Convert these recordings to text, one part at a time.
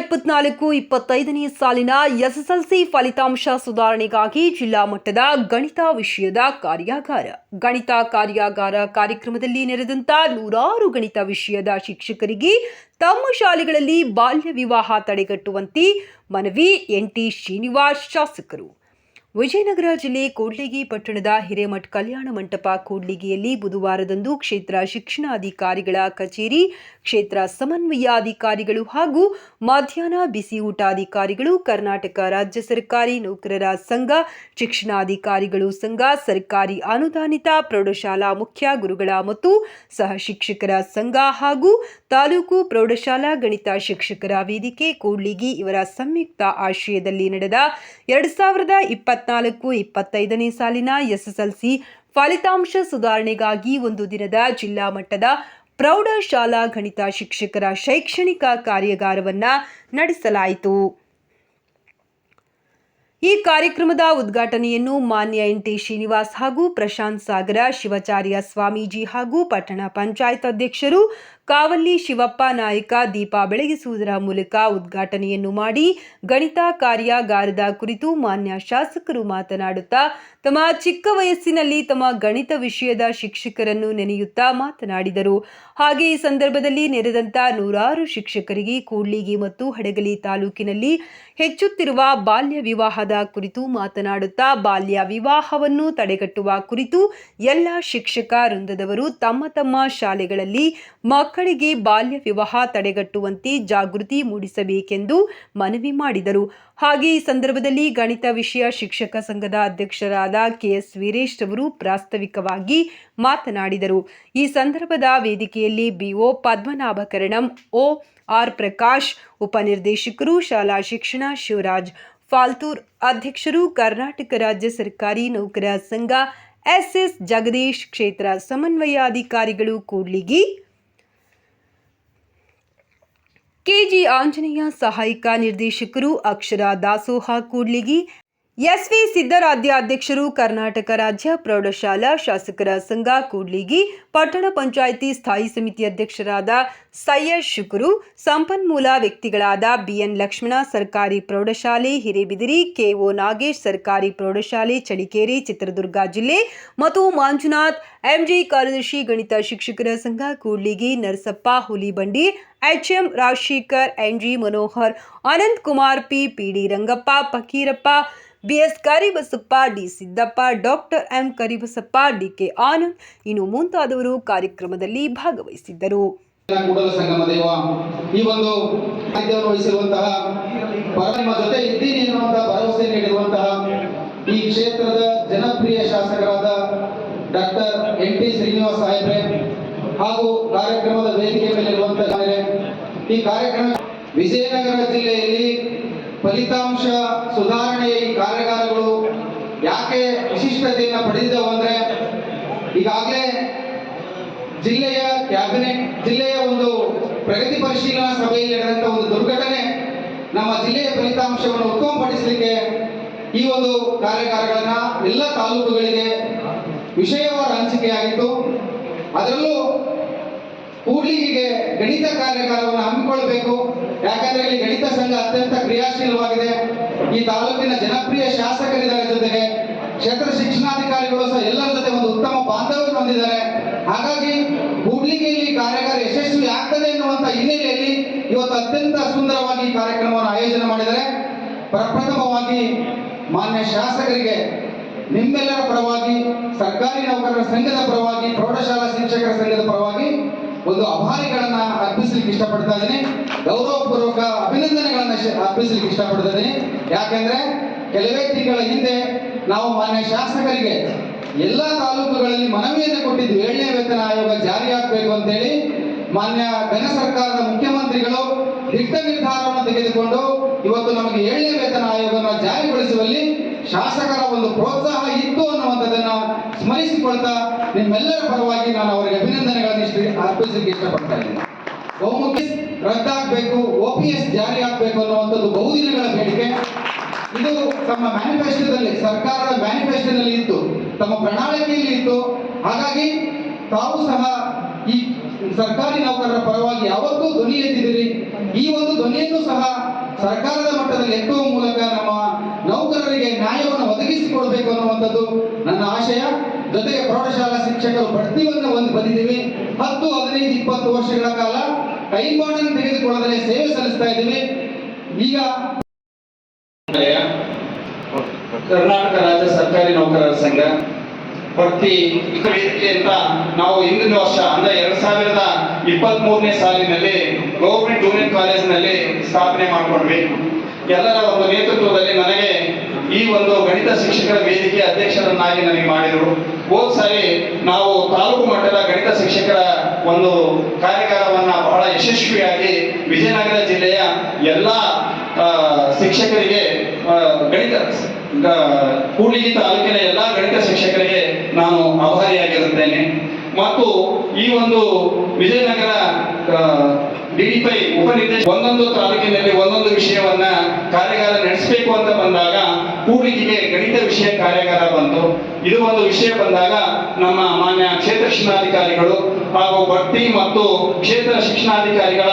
ಇಪ್ಪತ್ನಾಲ್ಕು, ಇಪ್ಪತ್ತೈದನೇ ಸಾಲಿನ ಎಸ್ಎಸ್ಎಲ್ಸಿ ಫಲಿತಾಂಶ ಸುಧಾರಣೆಗಾಗಿ ಜಿಲ್ಲಾ ಮಟ್ಟದ ಗಣಿತ ವಿಷಯದ ಕಾರ್ಯಾಗಾರ. ಗಣಿತ ಕಾರ್ಯಾಗಾರ ಕಾರ್ಯಕ್ರಮದಲ್ಲಿ ನೆರೆದಂತ ನೂರಾರು ಗಣಿತ ವಿಷಯದ ಶಿಕ್ಷಕರಿಗೆ ತಮ್ಮ ಶಾಲೆಗಳಲ್ಲಿ ಬಾಲ್ಯ ವಿವಾಹ ತಡೆಗಟ್ಟುವಂತೆ ಮನವಿ ಎನ್ ಟಿ ಶ್ರೀನಿವಾಸ್ ಶಾಸಕರು. ವಿಜಯನಗರ ಜಿಲ್ಲೆ ಕೂಡ್ಲಿಗಿ ಪಟ್ಟಣದ ಹಿರೇಮಠ್ ಕಲ್ಯಾಣ ಮಂಟಪ ಕೂಡ್ಲಿಗಿಯಲ್ಲಿ ಬುಧವಾರದಂದು ಕ್ಷೇತ್ರ ಶಿಕ್ಷಣಾಧಿಕಾರಿಗಳ ಕಚೇರಿ, ಕ್ಷೇತ್ರ ಸಮನ್ವಯಾಧಿಕಾರಿಗಳು ಹಾಗೂ ಮಧ್ಯಾಹ್ನ ಬಿಸಿ ಊಟಾಧಿಕಾರಿಗಳು ಕರ್ನಾಟಕ ರಾಜ್ಯ ಸರ್ಕಾರಿ ನೌಕರರ ಸಂಘ, ಶಿಕ್ಷಣಾಧಿಕಾರಿಗಳು ಸಂಘ, ಸರ್ಕಾರಿ ಅನುದಾನಿತ ಪ್ರೌಢಶಾಲಾ ಮುಖ್ಯ ಗುರುಗಳ ಮತ್ತು ಸಹ ಶಿಕ್ಷಕರ ಸಂಘ ಹಾಗೂ ತಾಲೂಕು ಪ್ರೌಢಶಾಲಾ ಗಣಿತ ಶಿಕ್ಷಕರ ವೇದಿಕೆ ಕೂಡ್ಲಿಗಿ ಇವರ ಸಂಯುಕ್ತ ಆಶ್ರಯದಲ್ಲಿ ನಡೆದ ಎರಡ್ ಸಾವಿರದ ಇಪ್ಪತ್ನಾಲ್ಕು ಇಪ್ಪತ್ತೈದನೇ ಸಾಲಿನ ಎಸ್ಎಸ್ಎಲ್ಸಿ ಫಲಿತಾಂಶ ಸುಧಾರಣೆಗಾಗಿ ಒಂದು ದಿನದ ಜಿಲ್ಲಾ ಮಟ್ಟದ ಪ್ರೌಢಶಾಲಾ ಗಣಿತ ಶಿಕ್ಷಕರ ಶೈಕ್ಷಣಿಕ ಕಾರ್ಯಾಗಾರವನ್ನು ನಡೆಸಲಾಯಿತು. ಈ ಕಾರ್ಯಕ್ರಮದ ಉದ್ಘಾಟನೆಯನ್ನು ಮಾನ್ಯ ಎನ್ ಟಿ ಶ್ರೀನಿವಾಸ್ ಹಾಗೂ ಪ್ರಶಾಂತ್ ಸಾಗರ, ಶಿವಾಚಾರ್ಯ ಸ್ವಾಮೀಜಿ ಹಾಗೂ ಪಟ್ಟಣ ಪಂಚಾಯತ್ ಅಧ್ಯಕ್ಷರು ಕಾವಲ್ಲಿ ಶಿವಪ್ಪ ನಾಯಕ ದೀಪ ಬೆಳಗಿಸುವುದರ ಮೂಲಕ ಉದ್ಘಾಟನೆಯನ್ನು ಮಾಡಿ ಗಣಿತ ಕಾರ್ಯಾಗಾರದ ಕುರಿತು ಮಾನ್ಯ ಶಾಸಕರು ಮಾತನಾಡುತ್ತಾ, ತಮ್ಮ ಚಿಕ್ಕ ವಯಸ್ಸಿನಲ್ಲಿ ತಮ್ಮ ಗಣಿತ ವಿಷಯದ ಶಿಕ್ಷಕರನ್ನು ನೆನೆಯುತ್ತಾ ಮಾತನಾಡಿದರು. ಹಾಗೆ ಈ ಸಂದರ್ಭದಲ್ಲಿ ನೆರೆದಂತ ನೂರಾರು ಶಿಕ್ಷಕರಿಗೆ ಕೂಡ್ಲಿಗಿ ಮತ್ತು ಹಡಗಲಿ ತಾಲೂಕಿನಲ್ಲಿ ಹೆಚ್ಚುತ್ತಿರುವ ಬಾಲ್ಯ ವಿವಾಹದ ಕುರಿತು ಮಾತನಾಡುತ್ತಾ, ಬಾಲ್ಯ ವಿವಾಹವನ್ನು ತಡೆಗಟ್ಟುವ ಕುರಿತು ಎಲ್ಲ ಶಿಕ್ಷಕ ವೃಂದದವರು ತಮ್ಮ ತಮ್ಮ ಶಾಲೆಗಳಲ್ಲಿ ಮಕ್ಕಳಿಗೆ ಬಾಲ್ಯ ವಿವಾಹ ತಡೆಗಟ್ಟುವಂತೆ ಜಾಗೃತಿ ಮೂಡಿಸಬೇಕೆಂದು ಮನವಿ ಮಾಡಿದರು. ಹಾಗೆ ಈ ಸಂದರ್ಭದಲ್ಲಿ ಗಣಿತ ವಿಷಯ ಶಿಕ್ಷಕ ಸಂಘದ ಅಧ್ಯಕ್ಷರಾದ ಕೆಎಸ್ ವೀರೇಶ್ ಅವರು ಪ್ರಾಸ್ತಾವಿಕವಾಗಿ ಮಾತನಾಡಿದರು. ಈ ಸಂದರ್ಭದ ವೇದಿಕೆಯಲ್ಲಿ BO Padmanabhakaranam, O R Prakash, ಉಪನಿರ್ದೇಶಕರು ಶಾಲಾ ಶಿಕ್ಷಣ ಶಿವರಾಜ್, ಫಾಲ್ತೂರ್ ಅಧ್ಯಕ್ಷರು ಕರ್ನಾಟಕ ರಾಜ್ಯ ಸರ್ಕಾರಿ ನೌಕರ ಸಂಘ, ಎಸ್ಎಸ್ ಜಗದೀಶ್ ಕ್ಷೇತ್ರ ಸಮನ್ವಯಾಧಿಕಾರಿಗಳು ಕೂಡ್ಲಿಗಿ ಕೆಜಿ ಆಂಜನೇಯ ಸಹಾಯಕ ನಿರ್ದೇಶಕರು ಅಕ್ಷರ ದಾಸೋಹ ಕೂಡ್ಲಿಗಿ ಎಸ್ವಿ ಸಿದ್ದರಾಧ್ಯ ಅಧ್ಯಕ್ಷರು ಕರ್ನಾಟಕ ರಾಜ್ಯ ಪ್ರೌಢಶಾಲಾ ಶಾಸಕರ ಸಂಘ ಕೂಡ್ಲಿಗಿ, ಪಟ್ಟಣ ಪಂಚಾಯಿತಿ ಸ್ಥಾಯಿ ಸಮಿತಿ ಅಧ್ಯಕ್ಷರಾದ ಸೈಯದ್ ಶುಕ್ರು, ಸಂಪನ್ಮೂಲ ವ್ಯಕ್ತಿಗಳಾದ ಬಿಎನ್ ಲಕ್ಷ್ಮಣ ಸರ್ಕಾರಿ ಪ್ರೌಢಶಾಲೆ, ಹಿರೇಬಿದಿರಿ, ಕೆಒ ನಾಗೇಶ್ ಸರ್ಕಾರಿ ಪ್ರೌಢಶಾಲೆ, ಚಳಿಕೇರಿ, ಚಿತ್ರದುರ್ಗ ಜಿಲ್ಲೆ ಮತ್ತು ಮಂಜುನಾಥ್, ಎಂಜಿ ಕಾರ್ಯದರ್ಶಿ, ಗಣಿತ ಶಿಕ್ಷಕರ ಸಂಘ Kudligi, Narasappa, Hulibandi, HM Rajashekhar, NG Manohar, Anant Kumar P, PD Rangappa, Fakirappa BS Karibasappa D Siddappa, doctor M Karibasappa, DK Anand ಇನ್ನು ಮುಂತಾದವರು ಕಾರ್ಯಕ್ರಮದಲ್ಲಿ ಭಾಗವಹಿಸಿದ್ದರು. ಕೂಡಲ ಸಂಗಮ ದೇವ, ಈ ಒಂದು ಸಾಹಿತ್ಯವನ್ನು ವಹಿಸಿರುವಂತಹ ನಿಮ್ಮ ಜೊತೆ ಇದ್ದೀನಿ ಎನ್ನುವಂತಹ ಭರವಸೆ ನೀಡಿರುವಂತಹ ಈ ಕ್ಷೇತ್ರದ ಜನಪ್ರಿಯ ಶಾಸಕರಾದ ಡಾಕ್ಟರ್ ಎನ್ ಟಿ ಶ್ರೀನಿವಾಸ್ ಸಾಹೇಬ್ರೆ ಹಾಗೂ ಕಾರ್ಯಕ್ರಮದ ವೇದಿಕೆ ಮೇಲಿರುವಂತಹ ಈ ಕಾರ್ಯಕ್ರಮ ವಿಜಯನಗರ ಜಿಲ್ಲೆಯಲ್ಲಿ ಫಲಿತಾಂಶ ಸುಧಾರಣೆಯ ಕಾರ್ಯಗಾರಗಳು ಕಾರ್ಯಾಗಾರಗಳು ಯಾಕೆ ವಿಶಿಷ್ಟತೆಯನ್ನು ಪಡೆದಿದ್ದಾವೆ ಅಂದ್ರೆ ಈಗಾಗಲೇ ಜಿಲ್ಲೆಯ ಕ್ಯಾಬಿನೆಟ್, ಜಿಲ್ಲೆಯ ಒಂದು ಪ್ರಗತಿ ಪರಿಶೀಲನಾ ಸಭೆಯಲ್ಲಿ ನಡೆದಂತ ಒಂದು ದುರ್ಘಟನೆ ನಮ್ಮ ಜಿಲ್ಲೆಯ ಫಲಿತಾಂಶವನ್ನು ಉತ್ತಮಪಡಿಸಲಿಕ್ಕೆ ಈ ಒಂದು ಕಾರ್ಯಾಗಾರಗಳನ್ನ ಎಲ್ಲ ತಾಲೂಕುಗಳಿಗೆ ವಿಷಯವಾರ ಹಂಚಿಕೆಯಾಗಿತ್ತು ಅದರಲ್ಲೂ ಕೂಡ್ಲಿಗೆ ಗಣಿತ ಕಾರ್ಯಾಗಾರವನ್ನು ಹಮ್ಮಿಕೊಳ್ಳಬೇಕು. ಯಾಕಂದ್ರೆ ಇಲ್ಲಿ ಗಣಿತ ಸಂಘ ಅತ್ಯಂತ ಕ್ರಿಯಾಶೀಲವಾಗಿದೆ. ಈ ತಾಲೂಕಿನ ಜನಪ್ರಿಯ ಶಾಸಕರಿದ್ದಾರೆ ಜೊತೆಗೆ ಕ್ಷೇತ್ರ ಶಿಕ್ಷಣಾಧಿಕಾರಿಗಳು ಸಹ ಎಲ್ಲರ ಜೊತೆ ಒಂದು ಉತ್ತಮ ಬಾಂಧವ್ಯ ಹೊಂದಿದ್ದಾರೆ. ಹಾಗಾಗಿ ಕೂಡ್ಲಿಗಿಯಲ್ಲಿ ಕಾರ್ಯಾಗಾರ ಯಶಸ್ವಿ ಆಗ್ತದೆ ಎನ್ನುವಂತ ಹಿನ್ನೆಲೆಯಲ್ಲಿ ಇವತ್ತು ಅತ್ಯಂತ ಸುಂದರವಾಗಿ ಕಾರ್ಯಕ್ರಮವನ್ನು ಆಯೋಜನೆ ಮಾಡಿದ್ದಾರೆ. ಪ್ರಪ್ರಥಮವಾಗಿ ಮಾನ್ಯ ಶಾಸಕರಿಗೆ ನಿಮ್ಮೆಲ್ಲರ ಪರವಾಗಿ ಸರ್ಕಾರಿ ನೌಕರರ ಸಂಘದ ಪರವಾಗಿ ಪ್ರೌಢಶಾಲಾ ಶಿಕ್ಷಕರ ಸಂಘದ ಪರವಾಗಿ ಒಂದು ಅಭಾರಿಗಳನ್ನ ಅರ್ಪಿಸಲಿಕ್ಕೆ ಇಷ್ಟಪಡ್ತಾ ಇದ್ದೀನಿ. ಗೌರವಪೂರ್ವಕ ಅಭಿನಂದನೆಗಳನ್ನ ಅರ್ಪಿಸಲಿಕ್ಕೆ ಇಷ್ಟಪಡ್ತಾ ಇದ್ದೀನಿ. ಯಾಕೆಂದ್ರೆ ಕೆಲವೇ ತಿಂಗಳ ಹಿಂದೆ ನಾವು ಮಾನ್ಯ ಶಾಸಕರಿಗೆ ಎಲ್ಲ ತಾಲೂಕುಗಳಲ್ಲಿ ಮನವಿಯನ್ನು ಕೊಟ್ಟಿದ್ದು ಏಳನೇ ವೇತನ ಆಯೋಗ ಜಾರಿಯಾಗಬೇಕು ಅಂತೇಳಿ ಮಾನ್ಯ ಘನ ಸರ್ಕಾರದ ಮುಖ್ಯಮಂತ್ರಿಗಳು ದಿಟ್ಟ ನಿರ್ಧಾರವನ್ನು ತೆಗೆದುಕೊಂಡು ಇವತ್ತು ನಮಗೆ ಏಳನೇ ವೇತನ ಆಯೋಗವನ್ನು ಜಾರಿಗೊಳಿಸುವಲ್ಲಿ ಶಾಸಕರ ಒಂದು ಪ್ರೋತ್ಸಾಹ ಇತ್ತು ಅನ್ನುವಂಥದ್ದನ್ನ ಸ್ಮರಿಸಿಕೊಳ್ತಾ ನಿಮ್ಮೆಲ್ಲರ ಪರವಾಗಿ ನಾನು ಅವರಿಗೆ ಅಭಿನಂದನೆಗಳನ್ನು ಇಷ್ಟ ಅರ್ಪಿಸಲಿಕ್ಕೆ ಇಷ್ಟಪಡ್ತಾ ಇದ್ದೀನಿ. ಬಹುಮುಖ್ಯ ರದ್ದಾಗಬೇಕು, ಒ ಪಿ ಎಸ್ ಜಾರಿ ಆಗಬೇಕು ಅನ್ನುವಂಥದ್ದು ಬಹುದಿನಗಳ ಬೇಡಿಕೆ. ಇದು ತಮ್ಮ ಮ್ಯಾನಿಫೆಸ್ಟೋದಲ್ಲಿ ಸರ್ಕಾರದ ಮ್ಯಾನಿಫೆಸ್ಟೋದಲ್ಲಿ ಇತ್ತು, ತಮ್ಮ ಪ್ರಣಾಳಿಕೆಯಲ್ಲಿ ಇತ್ತು. ಹಾಗಾಗಿ ತಾವು ಸಹ ಈ ಸರ್ಕಾರಿ ನೌಕರರ ಪರವಾಗಿ ಯಾವತ್ತೂ ಧ್ವನಿ ಎತ್ತಿದ್ದೀರಿ ಈ ಒಂದು ಧ್ವನಿಯನ್ನು ಸಹ ಸರ್ಕಾರದ ಮಟ್ಟದಲ್ಲಿ ಎತ್ತುವ ಮೂಲಕ ನಮ್ಮ ನೌಕರರಿಗೆ ನ್ಯಾಯವನ್ನು ಒದಗಿಸಿಕೊಳ್ಬೇಕು ಅನ್ನುವಂಥದ್ದು ನನ್ನ ಆಶಯ. ಜೊತೆಗೆ ಪ್ರೌಢಶಾಲಾ ಶಿಕ್ಷಕರು ಬಡ್ತಿಯನ್ನು ಒಂದು ಬಂದಿದ್ದೀವಿ. ಹತ್ತು, ಹದಿನೈದು, ಇಪ್ಪತ್ತು ವರ್ಷಗಳ ಕಾಲ ಟೈಮ್ ಬಾಂಡನ್ನು ತೆಗೆದುಕೊಳ್ಳದಲೇ ಸೇವೆ ಸಲ್ಲಿಸ್ತಾ ಇದ್ದೀವಿ. ಈಗ ಕರ್ನಾಟಕ ರಾಜ್ಯ ಸರ್ಕಾರಿ ನೌಕರರ ಸಂಘ ಭರ್ತಿ ಅಂತ ನಾವು ಹಿಂದಿನ ವರ್ಷ, ಅಂದ್ರೆ ಎರಡ್ ಸಾವಿರದ ಇಪ್ಪತ್ತ್ ಮೂರನೇ ಸಾಲಿನಲ್ಲಿ ಗೌರ್ಮೆಂಟ್ ಜೂನಿಯರ್ ಕಾಲೇಜಿನಲ್ಲಿ ಸ್ಥಾಪನೆ ಮಾಡಿಕೊಂಡ್ವಿ. ಎಲ್ಲರ ಒಂದು ನೇತೃತ್ವದಲ್ಲಿ ನನಗೆ ಈ ಒಂದು ಗಣಿತ ಶಿಕ್ಷಕರ ವೇದಿಕೆ ಅಧ್ಯಕ್ಷರನ್ನಾಗಿ ನನಗೆ ಮಾಡಿದರು. ಹೋದ ಸಾರಿ ನಾವು ತಾಲೂಕು ಮಟ್ಟದ ಗಣಿತ ಶಿಕ್ಷಕರ ಒಂದು ಕಾರ್ಯಕಾಲವನ್ನ ಬಹಳ ಯಶಸ್ವಿಯಾಗಿ ವಿಜಯನಗರ ಜಿಲ್ಲೆಯ ಎಲ್ಲ ಶಿಕ್ಷಕರಿಗೆ ಗಣಿತ ಕೂಡ್ಲಿಗಿ ತಾಲೂಕಿನ ಎಲ್ಲ ಗಣಿತ ಶಿಕ್ಷಕರಿಗೆ ನಾನು ಆಭಾರಿಯಾಗಿರುತ್ತೇನೆ. ಮತ್ತು ಈ ಒಂದು ವಿಜಯನಗರ ಡಿಡಿಪೈ ಉಪನಿರ್ದೇಶ ಒಂದೊಂದು ತಾಲೂಕಿನಲ್ಲಿ ಒಂದೊಂದು ವಿಷಯವನ್ನ ಕಾರ್ಯಾಗಾರ ನಡೆಸಬೇಕು ಅಂತ ವಿಷಯ ಕಾರ್ಯಾಗಾರ ಬಂತು. ಇದು ಒಂದು ವಿಷಯ ಬಂದಾಗ ನಮ್ಮ ಮಾನ್ಯ ಕ್ಷೇತ್ರ ಶಿಕ್ಷಣಾಧಿಕಾರಿಗಳು ಹಾಗೂ ಭಕ್ತಿ ಮತ್ತು ಕ್ಷೇತ್ರ ಶಿಕ್ಷಣಾಧಿಕಾರಿಗಳ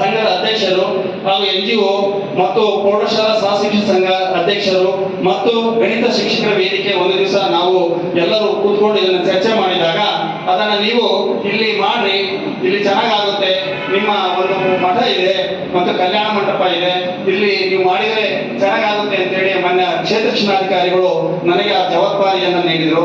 ಸಂಘದ ಅಧ್ಯಕ್ಷರು ಹಾಗೂ ಎನ್ ಜಿ ಒ ಮತ್ತು ಪ್ರೌಢಶಾಲಾ ಸಹಶಿಕ್ಷಣ ಸಂಘ ಅಧ್ಯಕ್ಷರು ಮತ್ತು ಗಣಿತ ಶಿಕ್ಷಕರ ವೇದಿಕೆ ಒಂದು ದಿವಸ ನಾವು ಎಲ್ಲರೂ ಕೂತ್ಕೊಂಡು ಇದನ್ನು ಚರ್ಚೆ ಮಾಡಿದಾಗ ಅದನ್ನ ನೀವು ಇಲ್ಲಿ ಮಾಡ್ರಿ, ಇಲ್ಲಿ ಚೆನ್ನಾಗಾಗುತ್ತೆ. ನಿಮ್ಮ ಒಂದು ಮಠ ಇದೆ ಮತ್ತು ಕಲ್ಯಾಣ ಮಂಟಪ ಇದೆ. ಇಲ್ಲಿ ನೀವು ಮಾಡಿದರೆ ಚೆನ್ನಾಗಾಗುತ್ತೆ ಅಂತೇಳಿ ಮೊನ್ನೆ ಕ್ಷೇತ್ರ ಶಿಕ್ಷಣಾಧಿಕಾರಿಗಳು ನನಗೆ ಆ ಜವಾಬ್ದಾರಿಯನ್ನು ನೀಡಿದರು.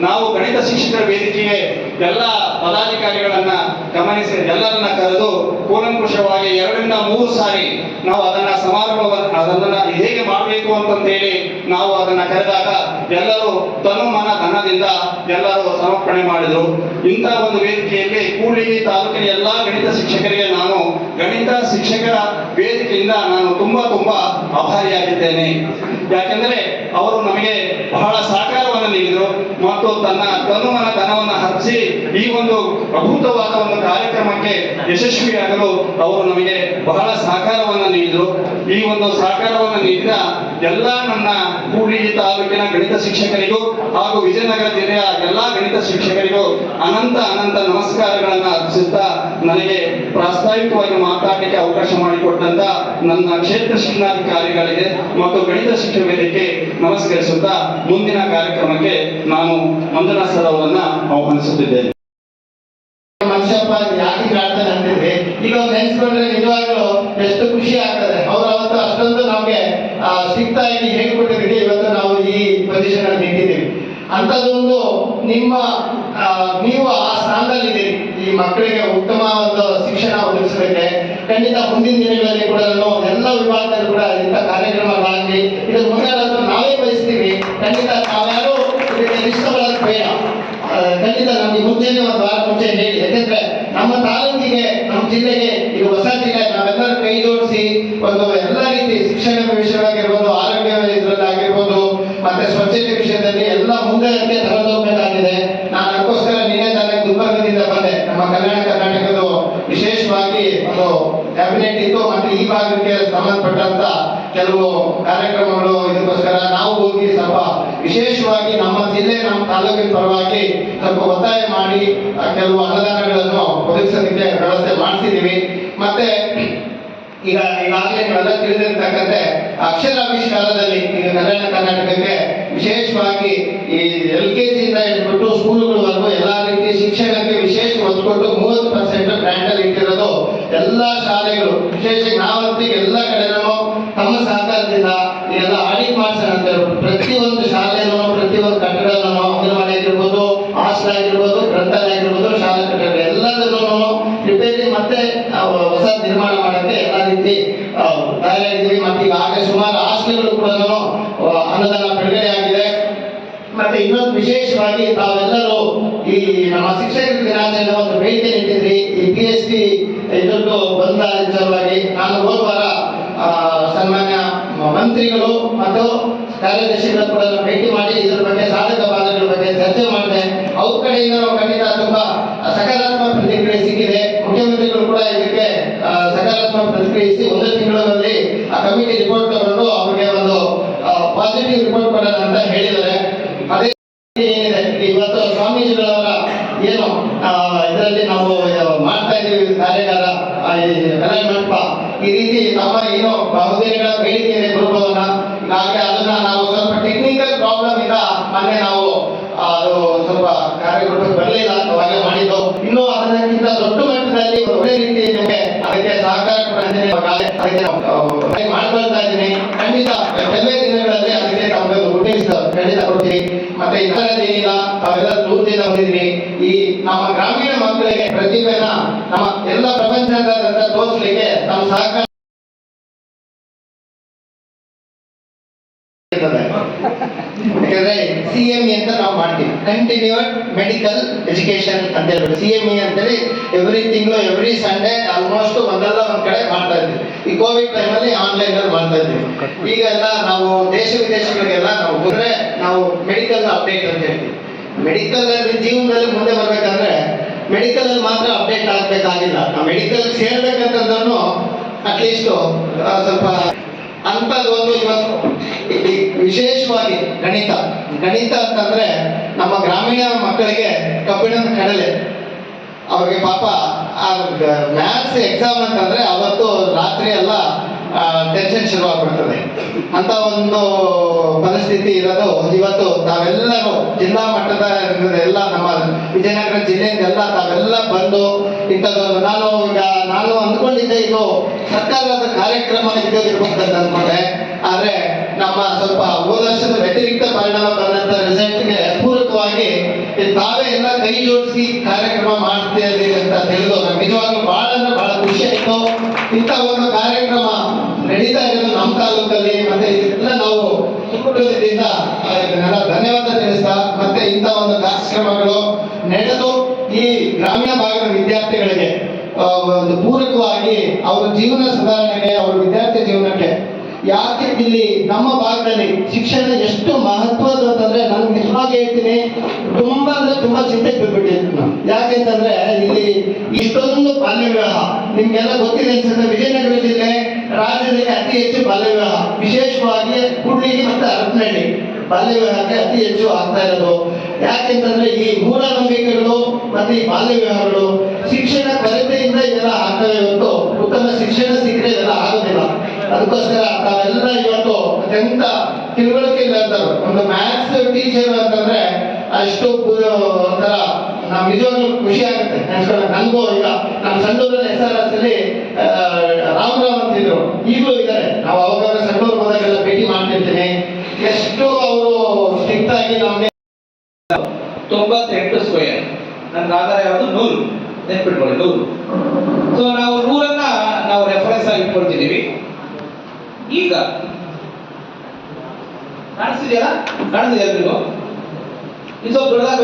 ನಾವು ಗಣಿತ ಶಿಕ್ಷಕರ ವೇದಿಕೆಗೆ ಎಲ್ಲ ಪದಾಧಿಕಾರಿಗಳನ್ನ ಗಮನಿಸಿ ಎಲ್ಲರನ್ನ ಕರೆದು ಕೂಲಂಕುಷವಾಗಿ ಎರಡರಿಂದ ಮೂರು ಸಾರಿ ನಾವು ಅದನ್ನ ಸಮಾರಂಭವನ್ನು, ಅದನ್ನ ಹೇಗೆ ಮಾಡಬೇಕು ಅಂತಂತೇಳಿ ನಾವು ಅದನ್ನ ಕರೆದಾಗ ಎಲ್ಲರೂ ತನು ಮನ ಧನದಿಂದ ಎಲ್ಲರೂ ಸಮರ್ಪಣೆ ಮಾಡಿದರು. ಇಂತಹ ಒಂದು ವೇದಿಕೆಯಲ್ಲಿ ಕೂಲಿಗಿ ತಾಲೂಕಿನ ಎಲ್ಲಾ ಗಣಿತ ಶಿಕ್ಷಕರಿಗೆ ನಾನು, ಗಣಿತ ಶಿಕ್ಷಕರ ವೇದಿಕೆಯಿಂದ ನಾನು ತುಂಬಾ ತುಂಬಾ ಆಭಾರಿಯಾಗಿದ್ದೇನೆ. ಯಾಕೆಂದರೆ ಅವರು ನಮಗೆ ಬಹಳ ನೀಡಿದರು ಮತ್ತು ತನ್ನ ತನುಮನ ಧನವನ್ನು ಹರಿಸಿ ಈ ಒಂದು ಅಭೂತವಾದ ಒಂದು ಕಾರ್ಯಕ್ರಮಕ್ಕೆ ಯಶಸ್ವಿಯಾಗಲು ಅವರು ನಮಗೆ ಬಹಳ ಸಹಕಾರವನ್ನು ನೀಡಿದರು. ಈ ಒಂದು ಸಹಕಾರವನ್ನು ನೀಡಿದ ಎಲ್ಲ ನನ್ನ ಕೂಡ್ಲಿಗಿ ತಾಲೂಕಿನ ಗಣಿತ ಶಿಕ್ಷಕರಿಗೂ ಹಾಗೂ ವಿಜಯನಗರ ಜಿಲ್ಲೆಯ ಎಲ್ಲಾ ಗಣಿತ ಶಿಕ್ಷಕರಿಗೂ ಅನಂತ ಅನಂತ ನಮಸ್ಕಾರಗಳನ್ನು ಅರ್ಪಿಸುತ್ತಾ ನನಗೆ ಪ್ರಾಸ್ತಾವಿಕವಾಗಿ ಮಾತಾಡಲಿಕ್ಕೆ ಅವಕಾಶ ಮಾಡಿಕೊಟ್ಟಂತ ನನ್ನ ಕ್ಷೇತ್ರ ಶಿಕ್ಷಣಾಧಿಕಾರಿಗಳಿಗೆ ಮತ್ತು ಗಣಿತ ಶಿಕ್ಷಕರಿಗೆ ನಮಸ್ಕರಿಸುತ್ತಾ ಮುಂದಿನ ಕಾರ್ಯಕ್ರಮಕ್ಕೆ ನಾನು ಮಂಜುನಾಥ್ ಸರ್ ಅವರನ್ನ ಆಹ್ವಾನಿಸುತ್ತಿದ್ದೇನೆ ಮನುಷ್ಯಪ್ಪ ಯಾಕೆ ಕಾಡ್ತಾನೆ ಅಂತಿದ್ವಿ ಈಗ ನೆನ್ಸ್ಕೊಂಡ್ರೆ ನಿಜವಾಗ್ಲೂ ಎಷ್ಟು ಖುಷಿ ಆಗ್ತದೆ. ಅವ್ರು ಅವತ್ತು ಅಷ್ಟೊಂದು ನಮ್ಗೆ ಸಿಗ್ತಾ ಇಲ್ಲಿ ಹೇಗೆ ಕೊಟ್ಟಿದ್ದೀವಿ ಇವತ್ತು ನಾವು ಈ ಪೊಸಿಷನ್ ಅಲ್ಲಿ ನಿಂತಿದ್ದೀವಿ. ಅಂತದೊಂದು ನಿಮ್ಮ ನೀವು ಆ ಸ್ಥಾನದಲ್ಲಿದ್ದೀರಿ. ಈ ಮಕ್ಕಳಿಗೆ ಉತ್ತಮ ಒಂದು ಶಿಕ್ಷಣ ಒದಗಿಸಲಿಕ್ಕೆ ಖಂಡಿತ ಮುಂದಿನ ದಿನಗಳಲ್ಲಿ ಕೂಡ ನಾನು ಎಲ್ಲ ವಿಭಾಗದಲ್ಲಿ ಕೂಡ ಇಂಥ ಕಾರ್ಯಕ್ರಮಗಳಾಗಲಿ, ಇದರ ಮುಂದೆ ನಾವೇ ಬಯಸ್ತೀವಿ. ಖಂಡಿತ ನಾವ್ಯಾರು ಇದಕ್ಕೆ ಇಷ್ಟಪಡೋದು ಬೇಡ. ಖಂಡಿತ ನಮಗೆ ಮುಂಚೆನೆ ಒಂದು ವಾರ ಮುಂಚೆ ಹೇಳಿ. ಯಾಕೆಂದ್ರೆ ನಮ್ಮ ತಾಲೂಕಿಗೆ, ನಮ್ಮ ಜಿಲ್ಲೆಗೆ ಇದು ಹೊಸ ಜಿಲ್ಲೆ, ನಾವೆಲ್ಲರೂ ಕೈ ಜೋಡಿಸಿ ಒಂದು ಎಲ್ಲ ರೀತಿ ಶಿಕ್ಷಣ ವಿಷಯವಾಗಿರ್ಬೋದು, ಆರೋಗ್ಯ ಇದರಲ್ಲಾಗಿರ್ಬೋದು, ಮತ್ತೆ ಸ್ವಚ್ಛತೆ ವಿಷಯದಲ್ಲಿ ಎಲ್ಲ ಮುಂದೆ ತರದೋಗ್ಬೇಕಾಗಿದೆ ನಾನು ಅದಕ್ಕೋಸ್ಕರ ನಿನ್ನೆ ತಾನೇ ಗುಲ್ಬರ್ಗದಿಂದ ಬಂದೆ ನಮ್ಮ ಕಲ್ಯಾಣ ಕರ್ನಾಟಕದ ವಿಶೇಷವಾಗಿ ಒಂದು ಕ್ಯಾಬಿನೆಟ್ ಇತ್ತು ಮತ್ತೆ ಈ ಭಾಗಕ್ಕೆ ಸಂಬಂಧಪಟ್ಟಂತ ಕೆಲವು ಕಾರ್ಯಕ್ರಮಗಳು ಇದಕ್ಕೋಸ್ಕರ ನಾವು ಹೋಗಿ ಸ್ವಲ್ಪ ವಿಶೇಷವಾಗಿ ನಮ್ಮ ಜಿಲ್ಲೆ, ನಮ್ಮ ತಾಲೂಕಿನ ಪರವಾಗಿ ಸ್ವಲ್ಪ ಒತ್ತಾಯ ಮಾಡಿ ಕೆಲವು ಅನುದಾನಗಳನ್ನು ಒದಗಿಸೋದಕ್ಕೆ ವ್ಯವಸ್ಥೆ ಮಾಡ್ತಿದ್ದೀವಿ ಮತ್ತೆ ಈಗ ಈಗಾಗಲೇ ನೀವೆಲ್ಲ ತಿಳಿದಿರ್ತಕ್ಕಂತೆ ಅಕ್ಷರಾವಿಷ್ಕಾರದಲ್ಲಿ ಈಗ ಕಲ್ಯಾಣ ಕರ್ನಾಟಕಕ್ಕೆ ವಿಶೇಷವಾಗಿ ಈ ಎಲ್ ಕೆ ಜಿಯಿಂದ ಹಿಡ್ಬಿಟ್ಟು ಸ್ಕೂಲ್ಗಳವರೆಗೂ ಎಲ್ಲ ರೀತಿ ಶಿಕ್ಷಣಕ್ಕೆ ವಿಶೇಷ ಒತ್ತು ಕೊಟ್ಟು ಮೂವತ್ತು ಪರ್ಸೆಂಟ್ ಅಲ್ಲಿ ಇಟ್ಟಿರೋದು ಎಲ್ಲ ಶಾಲೆಗಳು. ವಿಶೇಷ ನಾವಂತೂ ಎಲ್ಲ ಕಡೆನೂ ತಮ್ಮ ಸಹಕಾರದಿಂದ ಎಲ್ಲ ಆಡಿಟ್ ಮಾಡ್ಸೋಣ ಅಂತ ಹೇಳ್ಬಿಟ್ಟು ಪ್ರತಿಯೊಂದು ಶಾಲೆನೂ ಪ್ರತಿಯೊಂದು ಕಟ್ಟಡನೂ ಅಂಗನವಾಡಿ ಆಗಿರ್ಬೋದು ಹಾಸ್ಟೆಲ್ ಆಗಿರ್ಬೋದು ಗ್ರಂಥಾಲಯ ಆಗಿರ್ಬೋದು ಶಾಲಾ ಕಟ್ಟಡ ಎಲ್ಲದನ್ನು ರಿಪೇರಿ ಮತ್ತೆ ಆ, ಹೊಸ ನಿರ್ಮಾಣ ಮಾಡಕ್ಕೆ ಎಲ್ಲ ರೀತಿ ಆ, ತಯಾರಾಗಿದ್ದೀವಿ ಮತ್ತೆ ಈಗಾಗಲೇ ಸುಮಾರು ಹಾಸ್ಟೆಲ್ಗಳು ಕೂಡ ಅನುದಾನ ಬಿಡುಗಡೆ ಆಗಿದೆ. ಮತ್ತೆ ಇನ್ನೊಂದು ವಿಶೇಷವಾಗಿ ತಾವೆಲ್ಲರೂ ಈ ನಮ್ಮ ಶಿಕ್ಷಕರ ದಿನಾಚರಣೆ ಒಂದು ಬೇಡಿಕೆ ನೀಡಿದ್ರಿ. ಈ ಪಿ ಎಸ್ ಡಿ ಇದ್ರದ್ದು ಬಂದ ಸಲುವಾಗಿ ನಾನು ಹೋದ ವಾರ ಆ, ಸನ್ಮಾನ್ಯ ಮಂತ್ರಿಗಳು ಮತ್ತು ಕಾರ್ಯದರ್ಶಿಗಳ ಕೂಡ ಭೇಟಿ ಮಾಡಿ ಇದ್ರ ಬಗ್ಗೆ ಸಾಧಕ ಬಾಧಕಗಳ ಬಗ್ಗೆ ಚರ್ಚೆ ಮಾಡಿದೆ. ಅವ್ರ ಕಡೆಯಿಂದ ನಾವು ಖಂಡಿತ ತುಂಬಾ ಸಕಾರಾತ್ಮಕ ಪ್ರತಿಕ್ರಿಯೆ ಸಿಕ್ಕಿದೆ. ಮುಖ್ಯಮಂತ್ರಿಗಳು ಕೂಡ ಅನ್ನು ಪ್ರತಿಕ್ರಿಯಿಸಿ ಒಂದು ತಿಂಗಳಲ್ಲಿ ಆ ಕಮಿಟಿ ರಿಪೋರ್ಟ್ ತಗೊಂಡು ಅವರಿಗೆ ಒಂದು ಪಾಸಿಟಿವ್ ರಿಪೋರ್ಟ್ ಕೊಡೋಣ ಅಂತ ಹೇಳಿದ್ದಾರೆ. ಅದೇ ಏನಿದೆ? ಇವತ್ತು ಸ್ವಾಮೀಜಿಗಳವರ ಏನು ಇದರಲ್ಲಿ ನಾವು ಮಾಡ್ತಾ ಇದ್ದೀವಿ ಕಾರ್ಯಾಗಾರ ಕಲೆ ಮಂಟಪ. ಈ ರೀತಿ ನಮ್ಮ ಏನು ಬಹುತೇಕ ಬೇಡಿಕೆ ಇದೆ ಗುರುಭವನ. ಹಾಗೆ ಅದನ್ನ ನಾವು ಸ್ವಲ್ಪ ಟೆಕ್ನಿಕಲ್ ಪ್ರಾಬ್ಲಮ್ ಮೊನ್ನೆ ನಾವು ಅದು ಸ್ವಲ್ಪ ಕಾರ್ಯಕ್ರಮ ಬರಲಿಲ್ಲ ಹಾಗೆ ಮಾಡಿದ್ದು. ಇನ್ನು ಅದಕ್ಕಿಂತ ದೊಡ್ಡ ಮಟ್ಟದಲ್ಲಿ ಒಳ್ಳೆ ರೀತಿ ನಿಮಗೆ ಅದಕ್ಕೆ ಸಹಕಾರ ಮಾಡ್ಕೊಳ್ತಾ ಇದ್ದೀನಿ. ಖಂಡಿತ ಕೆಲವೇ ದಿನಗಳಲ್ಲಿ ಅದಕ್ಕೆ ತಮಗೆ ಉದ್ದೇಶ ಖಂಡಿತ ಕೊಡ್ತೀನಿ. ಮತ್ತೆ ಇದರದ್ದೇನಿಲ್ಲ ತಾವೆಲ್ಲ ದೂರದಿಂದ ಬಂದಿದ್ದೀನಿ ಈ ನಮ್ಮ ಗ್ರಾಮೀಣ ಮಕ್ಕಳಿಗೆ ಪ್ರತಿಭೆನ ನಮ್ಮ ಎಲ್ಲ ಪ್ರಪಂಚದಾದ್ಯಂತ ತೋರಿಸ್ಲಿಕ್ಕೆ ನಮ್ಮ ಸಹಕಾರ ಇರ್ತದೆ. ಯಾಕಂದ್ರೆ ಸಿ ಎಂ ಎ ಅಂತ ನಾವು ಮಾಡ್ತೀವಿ. ಕಂಟಿನ್ಯೂಡ್ ಮೆಡಿಕಲ್ ಎಜುಕೇಶನ್ ಅಂತ ಹೇಳ್ಬಿಟ್ಟು ಸಿ ಎಂ ಎ ಅಂತೇಳಿ ಎವ್ರಿ ತಿಂಗಳು ಎವ್ರಿ ಸಂಡೇ ಆಲ್ಮೋಸ್ಟ್ ಒಂದಲ್ಲ ಒಂದ್ ಕಡೆ ಮಾಡ್ತಾ ಇದ್ವಿ ಈ ಕೋವಿಡ್ ಟೈಮಲ್ಲಿ ಆನ್ಲೈನ್ ಅಲ್ಲಿ ಮಾಡ್ತಾ ಇದ್ವಿ ಈಗ ಎಲ್ಲ ನಾವು ದೇಶ ವಿದೇಶಗಳಿಗೆಲ್ಲ ನಾವು ಹೋದ್ರೆ ನಾವು ಮೆಡಿಕಲ್ ಅಪ್ಡೇಟ್ ಅಂತ ಹೇಳ್ತೀವಿ. ಮೆಡಿಕಲ್ ಜೀವನದಲ್ಲಿ ಮುಂದೆ ಬರ್ಬೇಕಂದ್ರೆ ಮೆಡಿಕಲ್ ಅಲ್ಲಿ ಮಾತ್ರ ಅಪ್ಡೇಟ್ ಆಗ್ಬೇಕಾಗಿಲ್ಲ. ನಾವು ಮೆಡಿಕಲ್ ಸೇರ್ಬೇಕಂತಂದ್ರೂ ಅಟ್ಲೀಸ್ಟ್ ಸ್ವಲ್ಪ ಅಂಥದ್ದು ಒಂದು ಇವತ್ತು ವಿಶೇಷವಾಗಿ ಗಣಿತ. ಗಣಿತ ಅಂತಂದ್ರೆ ನಮ್ಮ ಗ್ರಾಮೀಣ ಮಕ್ಕಳಿಗೆ ಕಬ್ಬಿಣದ ಕಡಲೆ. ಅವ್ರಿಗೆ ಪಾಪ, ಆ ಮ್ಯಾಥ್ಸ್ ಎಕ್ಸಾಮ್ ಅಂತಂದ್ರೆ ಅವತ್ತು ರಾತ್ರಿ ಎಲ್ಲ ಟೆನ್ಷನ್ ಶುರುವಾಗ್ಬಿಡ್ತದೆ. ಅಂತ ಒಂದು ಪರಿಸ್ಥಿತಿ ಇರೋದು. ಇವತ್ತು ತಾವೆಲ್ಲರೂ ಜಿಲ್ಲಾ ಮಟ್ಟದ ಎಲ್ಲ ನಮ್ಮ ವಿಜಯನಗರ ಜಿಲ್ಲೆಯಿಂದೆಲ್ಲ ತಾವೆಲ್ಲ ಬಂದು ಇಂಥದ್ದೊಂದು ನಾನು ಈಗ ನಾನು ಅಂದ್ಕೊಂಡಿದ್ದೆ ಇದು ಸರ್ಕಾರದ ಕಾರ್ಯಕ್ರಮ ಇದ್ದಿರ್ಬೇಕು ಅಂತ ಆದ್ರೆ ನಮ್ಮ ಸ್ವಲ್ಪ ಹೋದ ವರ್ಷದ ವ್ಯತಿರಿಕ್ತ ಪರಿಣಾಮ ಬಂದಂತ ರಿಸಲ್ಟ್ಗೆ ಪೂರಕವಾಗಿ ತಾವೇ ಎಲ್ಲ ಕೈ ಜೋಡಿಸಿ ಕಾರ್ಯಕ್ರಮ ಮಾಡ್ತೀರಿ ಅಂತ ತಿಳಿದು ನಿಜವಾಗ್ಲೂ ಬಹಳ ಅಂದ್ರೆ ಬಹಳ ಖುಷಿ ಆಯ್ತು. ಇಂಥ ಒಂದು ಕಾರ್ಯಕ್ರಮ ನಡೀತಾ ಇರೋದು ನಮ್ಮ ತಾಲೂಕಲ್ಲಿ ಮತ್ತೆ ಇದೆಲ್ಲ ನಾವು ಕುಟುಂಬದಿಂದ ಇದನ್ನೆಲ್ಲ ಧನ್ಯವಾದ ತಿಳಿಸ್ತಾ ಮತ್ತೆ ಇಂಥ ಒಂದು ಕಾರ್ಯಕ್ರಮಗಳು ನಡೆದು ಈ ಗ್ರಾಮೀಣ ಭಾಗದ ವಿದ್ಯಾರ್ಥಿಗಳಿಗೆ ಒಂದು ಪೂರಕವಾಗಿ ಅವರ ಜೀವನ ಸುಧಾರಣೆಗೆ, ಅವರ ವಿದ್ಯಾರ್ಥಿ ಜೀವನಕ್ಕೆ ಯಾಕೆ ಇಲ್ಲಿ ನಮ್ಮ ಭಾಗದಲ್ಲಿ ಶಿಕ್ಷಣ ಎಷ್ಟು ಮಹತ್ವದ ಅಂತಂದ್ರೆ ನಾನು ನಿಜವಾಗಿ ಹೇಳ್ತೀನಿ, ತುಂಬಾ ಅಂದ್ರೆ ತುಂಬಾ ಚಿಂತೆ ಬಿಟ್ಬಿಟ್ಟಿದ್ದೀನಿ ನಾನು. ಯಾಕೆಂತಂದ್ರೆ ಇಲ್ಲಿ ಇಷ್ಟೊಂದು ಬಾಲ್ಯ ವಿವಾಹ ನಿಮ್ಗೆಲ್ಲ ಗೊತ್ತಿದೆ ಅನ್ಸುತ್ತೆ, ವಿಜಯನಗರ ಜಿಲ್ಲೆ ರಾಜ್ಯದಲ್ಲಿ ಅತಿ ಹೆಚ್ಚು ಬಾಲ್ಯ ವಿವಾಹ ವಿಶೇಷವಾಗಿ ಕೂಡ್ಲಿಗಿ ಮತ್ತೆ ಹರಪನಹಳ್ಳಿ ಬಾಲ್ಯ ವಿವಾಹಕ್ಕೆ ಅತಿ ಹೆಚ್ಚು ಆಗ್ತಾ ಇರೋದು. ಯಾಕೆಂತಂದ್ರೆ ಈ ಮೂಢನಂಬಿಕೆಗಳು ಮತ್ತೆ ಈ ಬಾಲ್ಯ ವಿವಾಹಗಳು ಶಿಕ್ಷಣ ಕೊರತೆಯಿಂದ ಇದೆಲ್ಲ ಆಗ್ತವೆ ಇವತ್ತು ಉತ್ತಮ ಶಿಕ್ಷಣ ಸಿಕ್ಕರೆ ಇದೆಲ್ಲ ಆಗೋದಿಲ್ಲ. ಅದಕ್ಕೋಸ್ಕರ ತಾವೆಲ್ಲ ಇವತ್ತು ಅತ್ಯಂತ ತಿಳುವಳಿಕೆ ಇಲ್ಲಂತಾರೆ ಒಂದು ಮ್ಯಾಥ್ಸ್ ಟೀಚರ್ ಅಂತಂದ್ರೆ ಅಷ್ಟು ಒಂಥರ ನಾವು ನಿಜವಾಗ್ಲೂ ಖುಷಿ ಆಗುತ್ತೆ. ನನಗೂ ಈಗ ನಮ್ಮ ಸಂಡೂರಲ್ಲಿ ಎಸ್ ಆರ್ ಎಸ್ ಅಲ್ಲಿ ರಾಮರಾವ್ ಅಂತಿದ್ರು ಈಗಲೂ ಇದ್ದಾರೆ ನಾವು ಅವಾಗ ಸಂಡೂರು ಹೋದಾಗೆಲ್ಲ ಭೇಟಿ ಮಾಡ್ತಿರ್ತೀನಿ ಎಷ್ಟು ಅವರು ಸ್ಟ್ರಿಕ್ಟ್ ಆಗಿ ನಮಗೆ ಸ್ಕ್ವೇರ್ ನನ್ನ ಆಧಾರ ಯಾವುದು? ನೂರು. ನೆನ್ಪಿಟ್ಕೊಳ್ಳಿ, ನೂರು. ಸೊ ನಾವು ನೂರನ್ನ ನಾವು ರೆಫರೆನ್ಸ್ ಆಗಿ ಇಟ್ಕೊಳ್ತಿದ್ದೀವಿ. ಈಗ, ಕಾಣಿಸ್ತಿದೆಯಲ್ಲ? ಕಾಣಿಸ್ತಿದೆಯಲ್ಲ ನೀವು ಇದು ಸ್ವಲ್ಪ ದೊಡ್ಡದಾಗ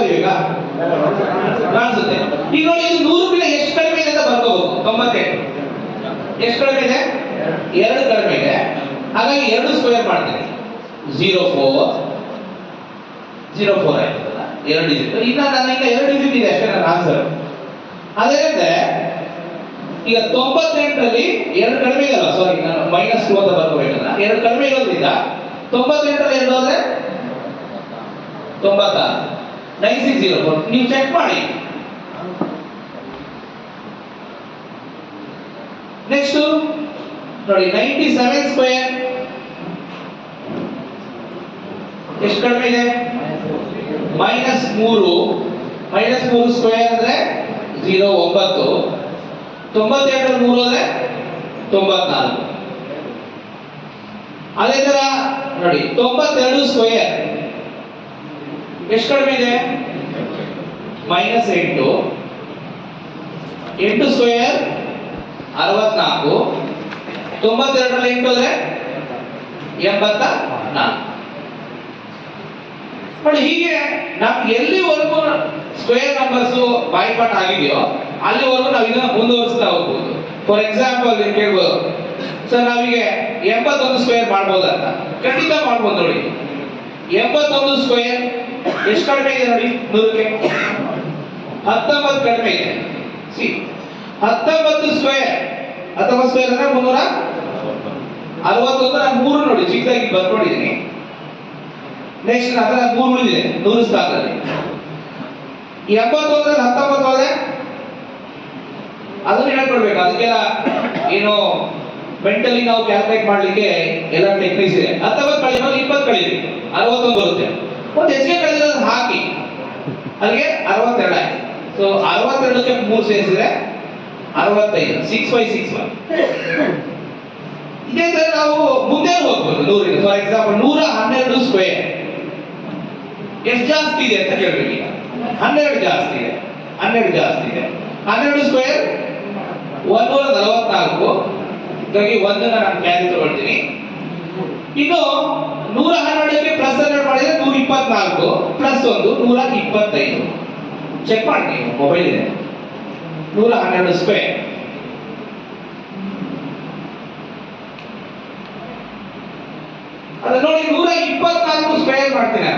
ಕಾಣಿಸುತ್ತೆ. ಈಗ ನೋಡಿ, ಇದು ನೂರು ಕಿಲೋ ಎಷ್ಟು ಕಡಿಮೆ ಇದೆ ಅಂತ ಬರ್ಕೋಬಹುದು ತೊಂಬತ್ತೆಂಟು ಎಷ್ಟು ಕಡಿಮೆ ಇದೆ? ಎರಡು ಕಡಿಮೆ ಇದೆ. ಹಾಗಾಗಿ ಎರಡು ಸ್ಕ್ವೇರ್ ಮಾಡ್ತೀನಿ. ಝೀರೋ ಫೋರ್ ಜೀರೋ ಫೋರ್ ಆಯ್ತದಲ್ಲ ಎರಡು ಡಿಜಿಟ್ ಈಗ ನನ್ನ ಈಗ ಎರಡು ಡಿಜಿಟ್ ಇದೆ ಅಷ್ಟೇ ನನ್ನ ಆನ್ಸರ್ ಅದೇನಂದ್ರೆ ಈಗ ತೊಂಬತ್ತೆಂಟರಲ್ಲಿ ಎರಡು ಕಡಿಮೆ ಇದಲ್ಲ ಸಾರಿ ನಾನು ಮೈನಸ್ ಟು ಅಂತ ಬರ್ಕೋಬೇಕಲ್ಲ ಎರಡು ಕಡಿಮೆ ಇರೋದ್ರಿಂದ ತೊಂಬತ್ತೆಂಟರಲ್ಲಿ ಎರಡು ಹೋದ್ರೆ ತೊಂಬತ್ತಾರು ನೈನ್ ಸಿಕ್ಸ್ ಜೀರೋ ಫೋರ್ ನೀವು ಚೆಕ್ ಮಾಡಿ. ನೆಕ್ಸ್ಟ್ ನೋಡಿ ನೈಂಟಿ ಸೆವೆನ್ ಸ್ಕ್ವೇರ್ ಎಷ್ಟು ಕಡಿಮೆ ಇದೆ? ಮೈನಸ್ ಮೂರು ಮೈನಸ್ ಮೂರು ಸ್ಕ್ವೇರ್ ಅಂದ್ರೆ ಜೀರೋ ಒಂಬತ್ತು. ತೊಂಬತ್ತೆರಡು ಮೂರು ಅಂದ್ರೆ ತೊಂಬತ್ನಾಲ್ಕು. ಅದೇ ತರ ನೋಡಿ, ತೊಂಬತ್ತೆರಡು ಸ್ಕ್ವೇರ್ ಎಷ್ಟು ಕಡಿಮೆ ಇದೆ? ಮೈನಸ್ ಎಂಟು. ಎಂಟು ಸ್ಕ್ವೇರ್ ಅರವತ್ನಾಲ್ಕು. ತೊಂಬತ್ತೆರಡರಲ್ಲಿ ಎಂಟು ಅಂದ್ರೆ ಎಂಬತ್ತ ನಾಲ್ಕು ನೋಡಿ ಹೀಗೆ ನಮ್ಗೆ ಎಲ್ಲಿವರೆಗೂ ಸ್ಕ್ವೇರ್ ನಂಬರ್ಸ್ ಬಾಯ್ಪಾಟ್ ಆಗಿದೆಯೋ, ಅಲ್ಲಿವರೆಗೂ ನಾವು ಇದನ್ನ ಮುಂದುವರಿಸ್ತಾ ಹೋಗ್ಬೋದು. ಫಾರ್ ಎಕ್ಸಾಂಪಲ್ ಕೇಳ್ಬೋದು. ಸರ್ ನಮಗೆ ಎಂಬತ್ತೊಂದು ಸ್ಕ್ವೇರ್ ಮಾಡ್ಬೋದಂತ ಖಂಡಿತ ಮಾಡ್ಬೋದು ನೋಡಿ. ಎಂಬತ್ತೊಂದು ಸ್ಕ್ವೇರ್ ಎಷ್ಟು ಕಡಿಮೆ ಇದೆ ನೋಡಿ? ನೂರಕ್ಕೆ? ಹತ್ತೊಂಬತ್ತು ಕಡಿಮೆ ಇದೆ. ಸಿ ಹತ್ತೊಂಬತ್ತು ಸ್ಕ್ವೇರ್ ಹತ್ತೊಂಬತ್ತು ಸ್ಕ್ವೇರ್ ಅಂದ್ರೆ ಮುನ್ನೂರ ಅರವತ್ತೊಂದು ನಾನು ಮೂರು ನೋಡಿ. ಚಿಕ್ಕದಾಗಿ ಬರ್ಕೊಂಡಿದ್ದೀನಿ ನೆಕ್ಸ್ಟ್ ಅದರ ಮೂರು ಉಳಿದಿದೆ. ನೂರು ಸ್ಥಾನದಲ್ಲಿ ಎಂಬತ್ತೊಂದರಲ್ಲಿ ಹತ್ತೊಂಬತ್ತು ಹೋದೆ ಅದನ್ನು ಹೇಳ್ಕೊಡ್ಬೇಕು. ಅದಕ್ಕೆಲ್ಲ ಏನು ಮೆಂಟಲಿ ನಾವು ಕ್ಯಾಲ್ಕುಲೇಟ್ ಮಾಡ್ಲಿಕ್ಕೆ ಎಲ್ಲ ಟೆಕ್ನಿಕ್ಸ್ ಇದೆ. ಹತ್ತೊಂಬತ್ತು ಕಳೆದ ಇಪ್ಪತ್ತು ಕಳೀರಿ ಅರವತ್ತೊಂದು ಬರುತ್ತೆ. ಒಂದು ಹೆಚ್ಚಿಗೆ ಕಳೆದಿರೋದು ಹಾಕಿ. ಅಲ್ಲಿಗೆ ಅರವತ್ತೆರಡು ಆಯ್ತು. ಸೊ ಅರವತ್ತೆರಡಕ್ಕೆ ಮೂರು ಸೇರಿಸಿದ್ರೆ ಅರವತ್ತೈದು. ಸಿಕ್ಸ್ ಬೈ ಸಿಕ್ಸ್ ಬೈ ಇದೇ ತರ ನಾವು ಮುಂದೆ ಹೋಗ್ಬೋದು. ನೂರಿಗೆ ಫಾರ್ ಎಕ್ಸಾಂಪಲ್ ನೂರ ಹನ್ನೆರಡು ಸ್ಕ್ವೇರ್ ಎಷ್ಟು ಜಾಸ್ತಿ ಇದೆ ಅಂತ ಕೇಳ್ಬೇಕು ಈಗ. ಹನ್ನೆರಡು ಜಾಸ್ತಿ ಇದೆ. ಹನ್ನೆರಡು ಜಾಸ್ತಿ ಇದೆ. ಹನ್ನೆರಡು ಸ್ಕ್ವೇರ್ ಒಂದೂರ ನಲವತ್ನಾಲ್ಕು. ಹೀಗಾಗಿ ಒಂದನ್ನ ನಾನು ಕ್ಯಾರಿ ತಗೊಳ್ತೀನಿ. ಇದು ನೂರ ಹನ್ನೆರಡಕ್ಕೆ ಪ್ಲಸ್ ಹನ್ನೆರಡು ಮಾಡಿದ್ರೆ ನೂರ ಇಪ್ಪತ್ನಾಲ್ಕು. ಪ್ಲಸ್ ಒಂದು, ನೂರ ಇಪ್ಪತ್ತೈದು. ಚೆಕ್ ಮಾಡಿ ಮೊಬೈಲ್ ಇದೆ. ನೂರ ಹನ್ನೆರಡು ಸ್ಕ್ವೇರ್ ಅದು ನೋಡಿ ನೂರ ಇಪ್ಪತ್ನಾಲ್ಕು ಸ್ಕ್ವೇರ್ ಮಾಡ್ತೀನಿ.